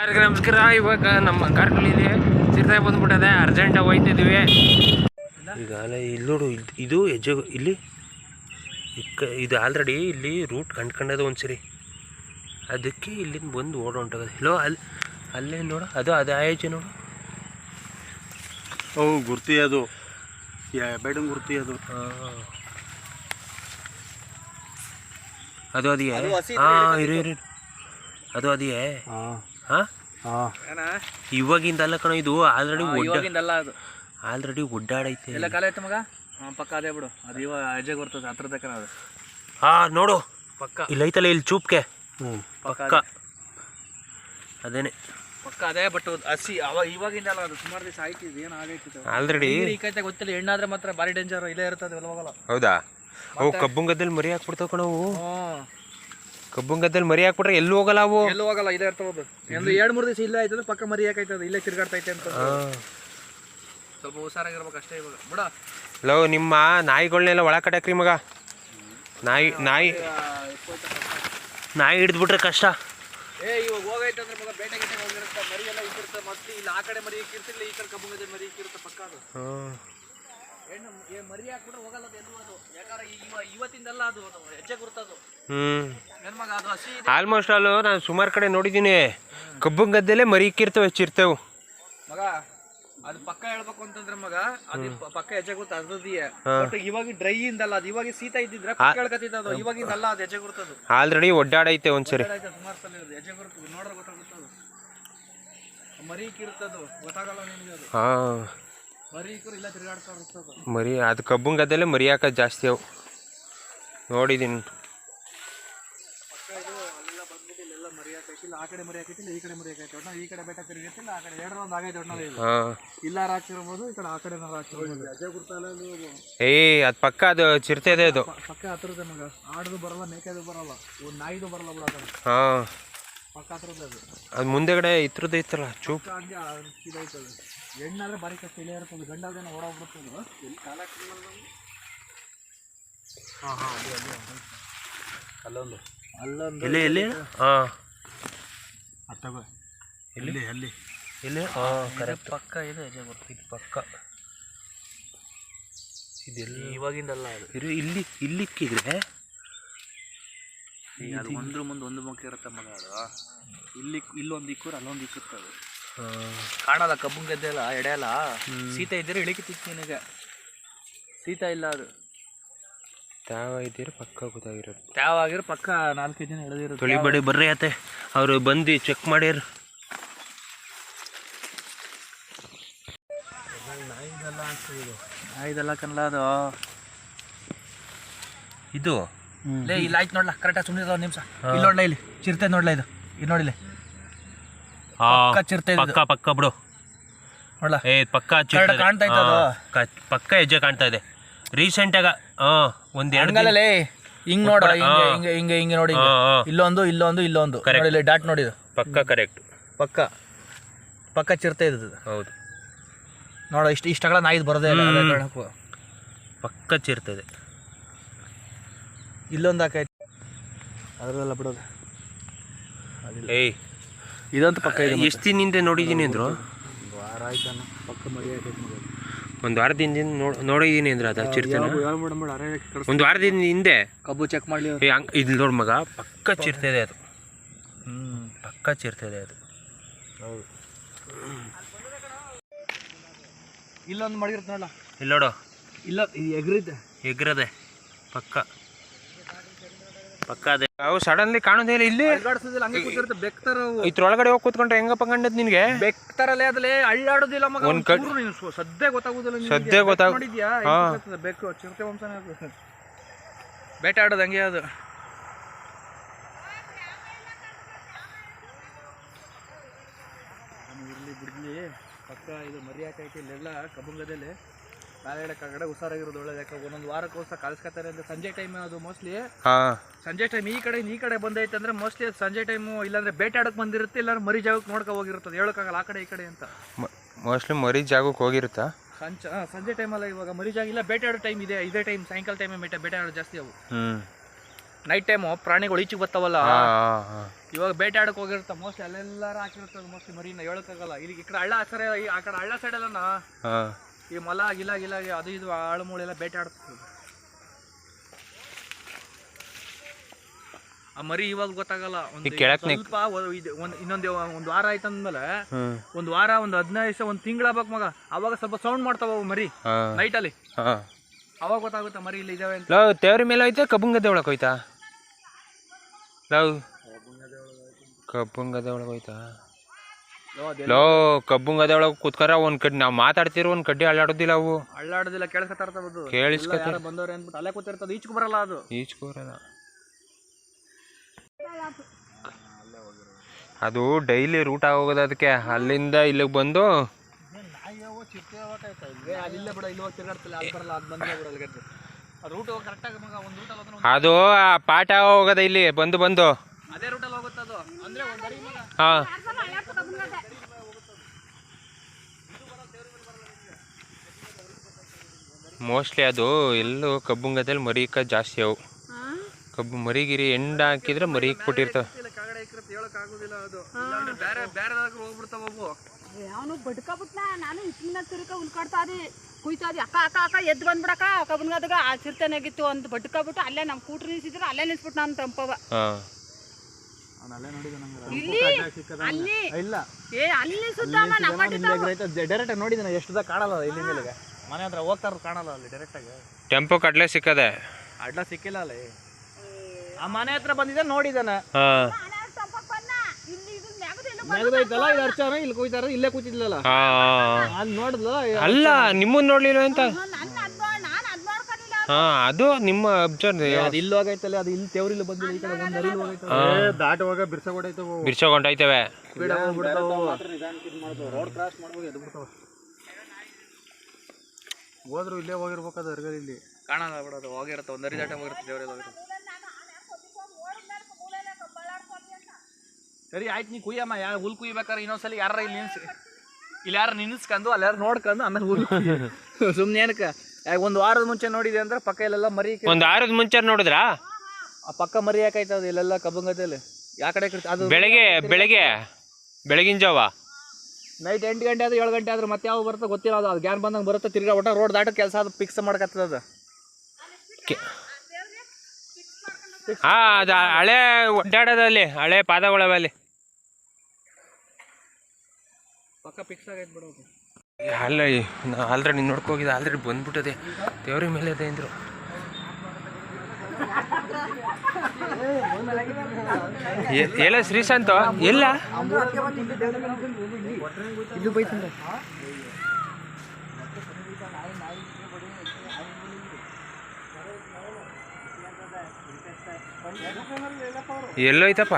ಎಲ್ಲರಿಗೂ ನಮಸ್ಕಾರ ಇವಾಗ ನಮ್ಮ ಕಾರ್ಗಳಿದೆ ಚಿರತೆ ಬಂದ್ಬಿಟ್ಟದೆ ಅರ್ಜೆಂಟಾಗಿ ಹೋಯ್ತಿದ್ವಿ ಈಗ ಇಲ್ಲಿ ನೋಡು ಇದ್- ಇದು ಹೆಜ್ಜೆ ಇಲ್ಲಿ ಇದು ಆಲ್ರೆಡಿ ಇಲ್ಲಿ ರೂಟ್ ಕಂಡ್ಕೊಂಡದ ಒಂದ್ಸರಿ. ಅದಕ್ಕೆ ಇಲ್ಲಿಂದ ಬಂದು ಓಡ ಹೊಂಟದ ಹಲೋ ಅಲ್ಲಿ ಅಲ್ಲೇ ನೋಡು ಅದು ಅದು ಆ ಹೆಜ್ಜೆ ನೋಡು. ಓ ಗುರ್ತಿ ಅದು. ಬೇಡಂಗೆ ಗುರ್ತಿ ಅದು. ಅದು ಅದೇ ಹಾಂ ಇರು ಇರು ಇರು. ಅದು ಅದೇ ಹಾಂ. ಹಾಂ? ಹಾ. ಇವಾಗಿಂದ ಅಲ್ಲ ಕಣೋ ಇದು ಆಲ್ರೆಡಿ ಇವಾಗಿಂದಲ್ಲ ಅದು. ಆಲ್ರೆಡಿ ಒಡ್ಡಾಡೈತೆ. ಎಲ್ಲ ಕಾಲ ಐತೆ ಮಗ? ಹಾಂ ಪಕ್ಕ ಅದೇ ಬಿಡು. ಅದು ಇವಾಗ ಅಜ್ಜೆಗೆ ಬರ್ತದೆ ಹತ್ರ ತಕ್ಕ ಅದು. ಹಾ ನೋಡು. ಪಕ್ಕ. ಇಲ್ಲಿ ಐತಲ್ಲ ಇಲ್ಲಿ ಚೂಪ್ಕೆ. ಹ್ಞೂ ಪಕ್ಕ ಅದೇನೆ. ಪಕ್ಕ ಅದೇ ಬಟ್ ಹಸಿ. ಅವಾಗ ಇವಾಗಿಂದಲ್ಲ ಅದು ಸುಮಾರು ದಿವಸ ಆಯ್ತು ಇದು ಏನು ಆಗೈತಿ ಆಲ್ರೆಡಿ ಈ ಕೈತೆ ಗೊತ್ತಿಲ್ಲ ಹೆಣ್ಣಾದ್ರೆ ಮಾತ್ರ ಭಾರಿ ಡೇಂಜರ್ ಇಲ್ಲೇ ಇರ್ತದೆ ಎಲ್ಲ ಹೋಗಲ್ಲ ಹೌದಾ ಅವು ಕಬ್ಬುಂಗದಲ್ಲಿ ಮರಿ ಹಾಕ್ಬಿಡ್ತಾವ ಕಣವು ಹ್ಞೂ ಕಬ್ಬುಂಗದಲ್ಲಿ ಮರಿ ಹಾಕ್ಬಿಟ್ರೆ ಎಲ್ಲೂ ಹೋಗಲ್ಲ ಅವು. ಎಲ್ಲೂ ಹೋಗಲ್ಲ ಇಲ್ಲೇ ಇರ್ತದೆ ಒಂದು ಎರಡು ಮೂರು ದಿವಸ ಇಲ್ಲೇ ಆಯ್ತದ ಪಕ್ಕ ಮರಿ ಹಾಕೈತದ ಇಲ್ಲೇ ತಿರ್ಗಾಡ್ತೈತೆ ಅಂತ. ಸ್ವಲ್ಪ ಹುಷಾರಾಗಿರ್ಬೇಕು ಅಷ್ಟೇ ಇವಾಗ. ಬಿಡ. ಲೋ ನಿಮ್ಮ ನಾಯಿಗಳನ್ನೆಲ್ಲ ಒಳ ಕಟ್ಟಾಕ್ರಿ ಮಗ. ನಾಯಿ ನಾಯಿ. ನಾಯಿ ಹಿಡಿದ್ಬಿಟ್ರೆ ಕಷ್ಟ. ಏ ಇವಾಗ ಹೋಗೈತೆ ಅಂದ್ರೆ ಮಗ ಬೇಟೆ ಗಿಟೆ ಹೋಗಿರುತ್ತೆ ಮರಿ ಎಲ್ಲ ಇಕ್ಕಿರುತ್ತೆ ಮತ್ತೆ ಇಲ್ಲಿ ಆ ಕಡೆ ಮರಿ ಇಕ್ಕಿರ್ತಿಲ್ಲ ಈ ಕಡೆ ಕಬ್ಬುಂಗದ ಮರಿ ಇಕ್ಕಿರುತ್ತೆ ಪಕ್ಕ ಅದು. ಹೆಣ್ಣು ಮರಿ ಹಾಕ್ಬಿಟ್ರೆ ಹೋಗಲ್ಲ ಅದು ಎಲ್ಲೂ ಅದು. ಯಾಕಂದ್ರೆ ಇವ ಇವತ್ತಿಂದಲ್ಲ ಅದು ಅದು ಹೆಜ್ಜೆ ಗುರ್ತದು. ಹ್ಮ್. ಏನ್ ಅದು ಹಸಿ ಇದೆ. ಆಲ್ಮೋಸ್ಟ್ ಆಲ್ ನಾನು ಸುಮಾರು ಕಡೆ ನೋಡಿದ್ದೀನಿ. ಗದ್ದೆಲೆ ಮರಿ ಇಕ್ಕಿರ್ತವೆ ಹೆಚ್ಚಿರ್ತೇವೆ ಮಗ ಅದು ಪಕ್ಕ ಹೇಳ್ಬೇಕು ಅಂತಂದ್ರೆ ಮಗ ಅದು ಪ- ಪಕ್ಕ ಹೆಜ್ಜೆ ಗುರ್ತ ಅದ್ರದ್ದಿಯೇ ಬಟ್ ಇವಾಗ ಡ್ರೈ ಇಂದಲ್ಲ ಅದು ಇವಾಗ ಶೀತ ಇದ್ದಿದ್ರೆ ಪಕ್ಕ ಹೇಳ್ಕತ್ತಿದ್ದ ಅದು ಇವಾಗಿಂದಲ್ಲ ಅದು ಹೆಜ್ಜೆ ಗುರ್ತದು. ಆಲ್ರೆಡಿ ಒಡ್ಡಾಡೈತೆ ಒಂದ್ಸರಿ. ಸುಮಾರು ಸಲ ಇರೋದು ಹೆಜ್ಜೆ ಗುರ್ತದು ನೋಡ್ರೆ ಗೊತ್ತಾಗುತ್ತೆ ಅದು. ಮರಿ ಕಿರ್ತದು ಗೊತ್ತಾಗಲ್ಲ ನಿಮ್ಗೆ ಅದು. ಹಾ. ಮರಿ ಅದು ಇಲ್ಲ ತಿರುಗಾಡ್ತಾ ಮರಿ ಹಾಕೋದು ಜಾಸ್ತಿ ಅವು ನೋಡಿದ್ದೀನಿ ಏಯ್ ಅದು ಪಕ್ಕ ಅದು ಚಿರತೆ ಇದೆ ಅದು. ಪಕ್ಕ ಹತ್ರದ ಮಗ. ಆಡದು ಬರಲ್ಲ ಮೇಕೆದು ಬರಲ್ಲ. ಒಂದು ನಾಯಿದು ಬರಲ್ಲ ಬಿಡ ಅದನ್ನ ಹಾಂ. ಪಕ್ಕ ಹತ್ರದ ಅದು. ಅದು ಮುಂದೆಗಡೆ ಇತ್ರದ್ದು ಐತಲ್ಲ ಚೂಪ್. ಹೆಣ್ಣಾದ್ರೆ ಬಾರಿ ಕಷ್ಟ. ಇಲ್ಲೇ ಇರ್ತದೆ ಗಂಡಾದೇನೋ ಓಡೋಗ್ಬಿಡ್ತದೆ ಎಲ್ಲಿ ಕಾಲ ಹಾಂ ಹಾಂ ಅಲ್ಲಿ ಅಲ್ಲಿ. ಅಲ್ಲೊಂದು. ಅಲ್ಲೊಂದು ಎಲ್ಲಿ ಎಲ್ಲಿ? ಹಾಂ. ಅತ್ತಗ ಎಲ್ಲಿ? ಅಲ್ಲಿ ಇಲ್ಲಿ ಹಾಂ ಕರೆಕ್ಟ್ ಪಕ್ಕ ಇದೆ ಅಜಯ್ ಇದು ಪಕ್ಕ. ಇದೆಲ್ಲ ಇವಾಗಿಂದಲ್ಲ ಅದು. ಇರು ಇಲ್ಲಿ ಇಲ್ಲಿಕ್ಕಿದ್ರೆ ಅದು ಒಂದ್ರ ಮುಂದೆ ಒಂದು ಮುಖ ಇರುತ್ತೆ ಮಗ ಅದು. ಇಲ್ಲಿ ಇಲ್ಲೊಂದು ಇಕ್ಕೂರು ಅಲ್ಲೊಂದು ಇಕ್ಕುತ್ತೆ ಅದು. ಕಾಣಲ್ಲ ಕಬ್ಬು ಗದ್ದೆ ಎಲ್ಲ ಸೀತಾ ಇದ್ದೀರಿ ಇಳಿಕಿತ್ತು ನಿನಗೆ. ಸೀತ ಇಲ್ಲ ಅದು. ತಾವ ಇದ್ದೀರ ಪಕ್ಕ ಗೊತ್ತಾಗಿರೋದು. ಆಗಿರೋ ಪಕ್ಕ ನಾಲ್ಕೈದು ದಿನ ಎಳೆದಿರುತ್ತೆ ತೊಳಿಬೇಡಿ ಬರ್ರಿ ಆತೆ ಅವರು ಬಂದು ಚೆಕ್ ಮಾಡ್ಯಾರ. ಇದೆಲ್ಲ ಕನ್ನಡ ಅದು. ಇದು? ಲೇ ಇಲ್ಲ ಆಯ್ತು ನೋಡ್ಲಾ ಕರೆಕ್ಟಾಗಿ ಸುಮ್ಮನೆ ಒಂದು ನಿಮಿಷ. ಇಲ್ಲಿ ನೋಡ್ಲಾ ಇಲ್ಲಿ. ಚಿರತೆ ನೋಡ್ಲಾ ಇದು? ಇಲ್ಲಿ ನೋಡಿಲ್ಲ ಪಕ್ಕ ಚಿರತೆ ಇದೆ ಪಕ್ಕ ಪಕ್ಕ ಬಿಡು. ನೋಡ್ಲಾ? ಏ ಪಕ್ಕ ಚಿರತೆ ಇದೆ. ಕಾಣ್ತಾ ಇತ್ತು ಅದು? ಹಾ, ಕ- ಪಕ್ಕ ಹೆಜ್ಜೆ ಕಾಣ್ತಾ ಇದೆ. ಹಾಂ ಒಂದು ಎರಡು ದಿನ ಹಂಗಲ್ಲೇ ಹಿಂಗ್ ನೋಡ ಹಾ. ಹಿಂಗೆ ಹಿಂಗೆ ಹಿಂಗೆ ಹಿಂಗೆ ನೋಡಿ ಹಾ, ಹಾ. ಇಲ್ಲೊಂದು ಇಲ್ಲೊಂದು ಇಲ್ಲೊಂದು. Correct. ನೋಡಿ ಡಾಟ್ ನೋಡಿದು ಪಕ್ಕ ಕರೆಕ್ಟ್ ಪಕ್ಕ. ಪಕ್ಕ ಚಿರತೆ ಇದ್ದದು ಹೌದು. ನೋಡ ಇಷ್ಟು ಇಷ್ಟಗಳ ನಾಯಿದು ಬರೋದೇ ಇಲ್ಲ. ಅದೇ ಕಾರಣಕ್ಕೂ. ಪಕ್ಕ ಚಿರ್ತದೆ ಇಲ್ಲೊಂದು ಹಾಕೈತಿ. ಅದ್ರಲ್ಲ ಬಿಡೋದು. ಏಯ್ ಇದಂತೂ ಪಕ್ಕ ಇದೆ ಎಷ್ಟು ದಿನದಿಂದ ನೋಡಿದ್ದೀನಿ ಅಂದರು? ವಾರ ಆಯ್ತಾನ ಪಕ್ಕ ಮರಿ ಒಂದು ವಾರದಿಂದ ನೋಡಿ ನೋಡಿದ್ದೀನಿ ಅಂದ್ರೆ ಅದು ಚಿರ್ತಾನ. ಒಂದು ವಾರದಿಂದ ಹಿಂದೆ. ಕಬ್ಬು ಚೆಕ್ ಮಾಡಿ ಇದು ನೋಡಿ ಮಗ ಪಕ್ಕ ಚಿರ್ತದೆ ಅದು. ಹ್ಮ್. ಪಕ್ಕ ಚಿರ್ತದೆ ಅದು. ಹೌದು. ಇಲ್ಲೊಂದು ಮಾಡಿರ್ತಾನಲ್ಲ ನೋಡ ಇಲ್ಲಿ ನೋಡು. ಇಲ್ಲ ಎಗ್ರಿದೆ ಎಗ್ರದೆ ಪಕ್ಕ. ಅವು ಸಡನ್ಲಿ ಕಾಣೋದೇ ಇಲ್ಲ ಇಲ್ಲಿ. ಅಲ್ಗಾಡ್ಸೋದಿಲ್ಲ ಹಂಗೆ ಕೂತಿರುತ್ತೆ. ಬೆಕ್ತರ ಇದ್ರೊಳಗಡೆ ಹೋಗಿ ಕೂತ್ಕೊಂಡ್ರೆ ಹೆಂಗಪ್ಪ ಕಂಡದ್ ನಿನ್ಗೆ? ಬೆಕ್ತರಲ್ಲೇ ಅದಲ್ಲೇ ಅಳ್ಳಾಡೋದಿಲ್ಲ ಮಗ. ಒಂದ್ ನೀನು ಸದ್ದೇ ಗೊತ್ತಾಗುದಿಲ್ಲ ಸದ್ಯ ಗೊತ್ತಾಗಿದ್ಯಾ ಬೆಕ್ಕ್ ಗೊತ್ತಾಗ್- ನೋಡಿದ್ಯಾ ಹಾ. ಹೆಂಗ್ ಬೆಕ್ಕು ಚಿರತೆ ವಂಶನೇ ಅದು. ಬೇಟೆ ಆಡೋದು ಹಂಗೆ ಅದು. ಇರ್ಲಿ ಬಿಡ್ಲಿ ಪಕ್ಕ ಇದು ಮರಿ ಹಾಕೈತಿ ಇಲ್ಲೆಲ್ಲ ಕಬ್ಬಂಗದಲ್ಲಿ. ಕಡೆ ಹುಷಾರಾಗಿರೋದು ಒಳ್ಳೆ ಒಂದೊಂದು ವಾರಕ್ಕೋಸ್ಕರ ಕಳ್ಸ್ಕೊತಾರೆ ಅಂದ್ರೆ ಸಂಜೆ ಟೈಮ್ ಅದು ಮೋಸ್ಟ್ಲಿ ಸಂಜೆ ಟೈಮ್ ಈ ಕಡೆ ಈ ಕಡೆ ಬಂದೈತೆ ಅಂದ್ರೆ ಮೋಸ್ಟ್ಲಿ ಸಂಜೆ ಟೈಮು ಇಲ್ಲಾಂದ್ರೆ ಬೇಟಾಡಕ್ ಬಂದಿರುತ್ತೆ ಇಲ್ಲಾಂದ್ರೆ ಮರಿ ಜಾಗಕ್ಕೆ ನೋಡ್ಕೊ ಹೋಗಿರ್ತದೆ ಹೇಳಕ್ಕಾಗಲ್ಲ ಆ ಕಡೆ ಈ ಕಡೆ ಅಂತ. ಮೋಸ್ಟ್ಲಿ ಮರಿ ಜಾಗಕ್ಕೆ ಹೋಗಿರುತ್ತಾ? ಸಂಜೆ ಸಂಜೆ ಟೈಮ್ ಟೈಮಲ್ಲ ಇವಾಗ. ಮರಿ ಜಾಗ ಇಲ್ಲ ಬೇಟಾಡೋ ಟೈಮ್ ಇದೆ ಇದೇ ಟೈಮ್ ಸಾಯಂಕಾಲ ಟೈಮ್ ಬೇಟೆ ಬೇಟೆ ಆಡೋದು ಜಾಸ್ತಿ ಅವು. ನೈಟ್ ಟೈಮು ಪ್ರಾಣಿಗಳು ಈಚೆಗೆ ಬರ್ತಾವಲ್ಲ? ಇವಾಗ ಬೇಟೆ ಆಡಕ್ ಹೋಗಿರ್ತಾವ ಮೋಸ್ಟ್ಲಿ ಅಲ್ಲೆಲ್ಲಾರ ಹಾಕಿರ್ತದೆ ಮೋಸ್ಟ್ಲಿ ಮರಿನ. ಹೇಳಕ್ಕಾಗಲ್ಲ ಇಲ್ಲಿ ಈ ಕಡೆ ಹಳ್ಳ ಸರಿ ಆ ಕಡೆ ಹಳ್ಳ ಸೈಡ್ ಅಲ್ಲ ಈ ಮೊಲ ಗಿಲ ಗಿಲ ಅದು ಇದು ಆಳು ಮೂಳೆ ಎಲ್ಲ ಬೇಟೆ ಆಡ್ತದೆ. ಆ ಮರಿ ಇವಾಗ ಗೊತ್ತಾಗಲ್ಲ ಒಂದು ಸ್ವಲ್ಪ ಒಂದು ಇನ್ನೊಂದು ಒಂದು ವಾರ ಆಯ್ತಂದ್ಮೇಲೆ ಒಂದ್ ಒಂದು ವಾರ ಒಂದು ಹದಿನೈದು ದಿವಸ ಒಂದು ತಿಂಗಳಾಗ್ಬೇಕು ಮಗ. ಅವಾಗ ಸ್ವಲ್ಪ ಸೌಂಡ್ ಮಾಡ್ತಾವ ಅವು ಮರಿ ನೈಟ್ ಅಲ್ಲಿ. ಅವಾಗ ಗೊತ್ತಾಗುತ್ತೆ ಮರಿ ಇಲ್ಲಿ ಇದಾವೆ ಅಂತ. ಲವ್ ತೇವ್ರ ಮೇಲೆ ಹೋಯ್ತಾ ಕಬ್ಬುಂಗ ಒಳಗೆ ಹೋಯ್ತಾ? ಲವ್. ದೇವಳಗ್ ಒಳಗೆ ಹೋಯ್ತಾ? ಲೋ ಕಬ್ಬಂಗದೆ ಒಳಗೆ ಕುತ್ಕರ ಒಂದ್ ಕಡ್ಡಿ ನಾವು ಮಾತಾಡ್ತಿರೋ ಒಂದ್ ಕಡ್ಡಿ ಅಳ್ಳಾಡೋದಿಲ್ಲ ಅವು. ಅಳ್ಳಾಡೋದಿಲ್ಲ ಕೇಳಿಸ್ಕೊತಾ ಇರ್ತವೆ ಕೇಳಿಸ್ಕೊತ ಬಂದವ್ರೆ ಅಂದ್ಬಿಟ್ಟು ಅಲ್ಲೇ ಕೂತಿರ್ತದೆ ಈಚೆಗೆ ಬರಲ್ಲ ಅದು. ಅದು ಡೈಲಿ ರೂಟ್ ಆಗೋಗದ ಅದಕ್ಕೆ. ಅಲ್ಲಿಂದ ಇಲ್ಲಿಗೆ ಬಂದು ಏ, ಅಲ್ಲಿಲ್ಲ ಬಿಡ ಇಲ್ಲಿ ಹೋಗಿ ತಿರ್ಗಾಡ್ತಿಲ್ಲ ಅಲ್ಲಿ ಬರಲ್ಲ ಅದು ಬಂದೇ ಬಿಡ ಅಲ್ಲಿಗೆ ಆ ರೂಟ್ ಕರೆಕ್ಟಾಗಿ ಮಗ ಒಂದು ರೂಟಲ್ಲಿ ಹೋದ್ರೆ ಅದು ಆ ಪಾಠ ಹೋಗೋದ ಇಲ್ಲಿ ಬಂದು ಬಂದು. ಅದೇ ರೂಟಲ್ಲಿ ಹೋಗುತ್ತೆ ಅದು. ಅಂದ್ರೆ ಒಂದು ಮಗ. ಹಾಂ. ಮೋಸ್ಟ್ಲಿ ಅದು ಎಲ್ಲೂ ಕಬ್ಬುಂಗದಲ್ಲಿ ಮರಿಕ ಜಾಸ್ತಿ ಅವು. ಕಬ್ಬು ಮರಿಗಿರಿ ಎಂಡ ಹಾಕಿದ್ರೆ ಮರಿ ಇಕ್ಬಿಟ್ಟಿರ್ತವೆ ಅವನು ಬಡ್ಕಬಿಟ್ನ ನಾನು ಇಟ್ಟಿನ ತಿರ್ಕ ಉಳ್ಕಾಡ್ತಾದಿ ಕುಯ್ತಾದಿ ಅಕ್ಕ ಅಕ್ಕ ಅಕ್ಕ ಎದ್ದು ಬಂದ್ಬಿಡಕ್ಕ ಕಬ್ಬನ್ಗದಾಗ ಆ ಚಿರ್ತನಾಗಿತ್ತು ಅಂತ ಬಡ್ಕಬಿಟ್ಟು ಅಲ್ಲೇ ನಮ್ಮ ಕೂಟ್ರು ನಿಲ್ಸಿದ್ರೆ ಅಲ್ಲೇ ನಿಲ್ಸ್ಬಿಟ್ಟು ನಾನು ತಂಪವ ಇಲ್ಲಿ ಅಲ್ಲಿ. ಸುತ್ತಮ್ಮ ನಮ್ಮ ಡೈರೆಕ್ಟ್ ಎಷ್ಟು ಕಾಣಲ್ಲ ಇಲ್ಲಿ ಮೇಲೆಗೆ ಮನೆ ಹತ್ರ ಹೋಗ್ತಾರ ಕಾಣಲ್ಲ ಅಲ್ಲಿ ಡೈರೆಕ್ಟಾಗಿ ಟೆಂಪೋ ಕಡ್ಲೆ ಸಿಕ್ಕದೆ. ಅಡ್ಡ ಸಿಕ್ಕಿಲ್ಲ ಅಲ್ಲಿ. ಆ ಮನೆ ಹತ್ರ ಬಂದಿದ್ದೆ ನೋಡಿದ್ದಾನೆ. ಹಾಂ. ಇಲ್ಲಿ ಇದು ಇಲ್ಲಿ ಅರ್ಚಾನ ಇಲ್ಲಿ ಕೂಯ್ತಾರ ಇಲ್ಲೇ ಕೂತಿದ್ಲಲ್ಲ. ಹಾಂ ಅಲ್ಲಿ ನೋಡಿದ್ಲ ಅಲ್ಲ ನಿಮ್ಮನ್ನ ನೋಡ್ಲಿಲ್ಲ ಅಂತ ಹಾಂ ಅದು ನಿಮ್ಮ ಅಬ್ಸರ್ವ್ ಅದು ಇಲ್ಲಿ ಹೋಗೈತಲ್ಲ ಅದು ಇಲ್ಲಿ ತೇವ್ರಿಲ್ಲ ಬಂದಿಲ್ಲ ಈ ಕಡೆ ಒಂದು ಅರಿಲ್ ಹೋಗೈತಲ್ಲ. ದಾಟುವಾಗ ಬಿರ್ಸಗೊಡೈತವು ಬಿರ್ಸೋಗೊಂಡೈತವೆ ಸ್ಪೀಡ್ ಹೋಗ್ಬಿಡ್ತಾವು ರೋಡ್ ಕ್ರಾಸ್ ಮಾಡುವಾಗ ಎದ್ದು ಬಿಡ್ತಾವ ಹೋದ್ರು ಇಲ್ಲೇ ಹೋಗಿರ್ಬೇಕಾದ್ರೆ ಇಲ್ಲಿ. ಕಾಣಲ್ಲ ಬಿಡೋದು ಹೋಗಿರುತ್ತೆ ಒಂದು ಅರಿದಾಟ ಹೋಗಿರುತ್ತೆ ದೇವರೆಲ್ಲ ಹೋಗಿರುತ್ತೆ ಸರಿ ಆಯ್ತು ನೀ ಕುಯ್ಯಮ್ಮ ಯಾರು ಹುಲ್ ಕುಯ್ಬೇಕಾರೆ ಇನ್ನೊಂದ್ಸಲ ಯಾರ ಇಲ್ಲಿ ನಿನ್ಸ್ ಇಲ್ಲಿ ಯಾರು ನಿನ್ಸ್ಕೊಂಡು ಅಲ್ಲಿ ಯಾರು ನೋಡ್ಕೊಂಡು ಆಮೇಲೆ ಹುಲ್ ಸುಮ್ಮನೆ ಏನಕ್ಕೆ ಒಂದು ವಾರದ ಮುಂಚೆ ನೋಡಿದೆ ಅಂದ್ರೆ ಪಕ್ಕ ಇಲ್ಲೆಲ್ಲ ಮರಿ ಒಂದು ವಾರದ ಮುಂಚೆ ನೋಡಿದ್ರಾ? ಆ ಪಕ್ಕ ಮರಿ ಯಾಕಾಯ್ತದ ಇಲ್ಲೆಲ್ಲ ಕಬ್ಬಂಗದಲ್ಲಿ. ಯಾ ಕಡೆ ಕಡೆ- ಅದು ಬೆಳಗ್ಗೆ ಬೆಳಗ್ಗೆ ಬೆಳಗಿನ ಜಾವ? ನೈಟ್ ಎಂಟು ಗಂಟೆ ಆದ್ರೆ ಏಳು ಗಂಟೆ ಆದ್ರೆ ಮತ್ತೆ ಯಾವ ಬರುತ್ತೆ ಗೊತ್ತಿಲ್ಲ. ಅದು ಅದು ಗ್ಯಾನ್ ಬಂದಂಗೆ ಬರುತ್ತೆ ತಿರ್ಗಾ ಒಟ್ಟ ರೋಡ್ ದಾಟ ಕೆಲಸ ಅದು ಫಿಕ್ಸ್ ಮಾಡ್ಕತ್ತದ ಅದು. ಹಾ ಅದು ಹಳೆ ಒಡ್ಡಾಡೋದಲ್ಲಿ ಹಳೆ ಪಾದಗಳವೆ ಅಲ್ಲಿ ಪಕ್ಕ ಫಿಕ್ಸ್ ಆಗೈತೆ ಬಿಡೋದು ಅಲ್ಲ ಆಲ್ರೆಡಿ ನೋಡ್ಕೋಗಿದೆ ಆಲ್ರೆಡಿ ಬಂದ್ಬಿಟ್ಟದೆ. ದೇವ್ರ ಮೇಲೆ ಅದೇ ಅಂದ್ರು. ಎಲ್ಲ ಶ್ರೀಶಾಂತ ಎಲ್ಲ? ಇದು ಬೈತಂದ ಎಲ್ಲೋಯ್ತಪ್ಪ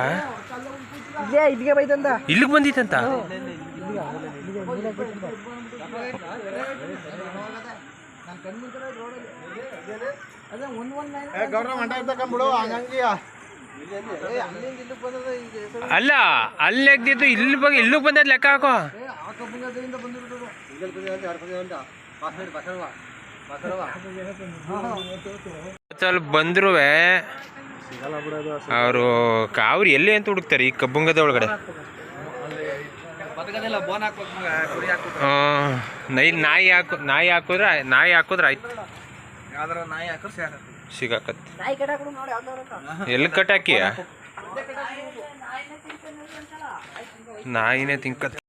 ಇಲ್ಲಿಗೆ ಬೈತಂದ ಇಲ್ಲಿಗೆ ಬಂದಿತ್ತಂತ? ನಾನು ಅಲ್ಲ ಅಲ್ಲಿ ಎಗ್ದಿದ್ದು ಇಲ್ಲಿ ಬಗ್ಗೆ ಇಲ್ಲೂ ಬಂದದ್ ಲೆಕ್ಕ ಹಾಕೋ. ಅಲ್ಲಿ ಬಂದ್ರು ಅವರು ಅವ್ರು ಎಲ್ಲಿ ಅಂತ ಹುಡುಕ್ತಾರೆ ಈ ಕಬ್ಬುಂಗದ ಒಳಗಡೆ? ನೈ ನಾಯಿ ಹಾಕು ನಾಯಿ ಹಾಕಿದ್ರೆ ನಾಯಿ ಹಾಕಿದ್ರೆ ಆಯ್ತು. ಯಾವ್ದಾರ ನಾಯಿ ಹಾಕಿದ್ರೆ ಸೇರ ಸಿಗಾಕತ್ತೆ. ನಾಯಿ ಕಡೆ ನೋಡಿ ಯಾವ್ದಾರ ಎಲ್ಲಿ ಕಟ್ಟಾಕಿಯ ನಾಯಿನೇ ತಿನ್ಕತ್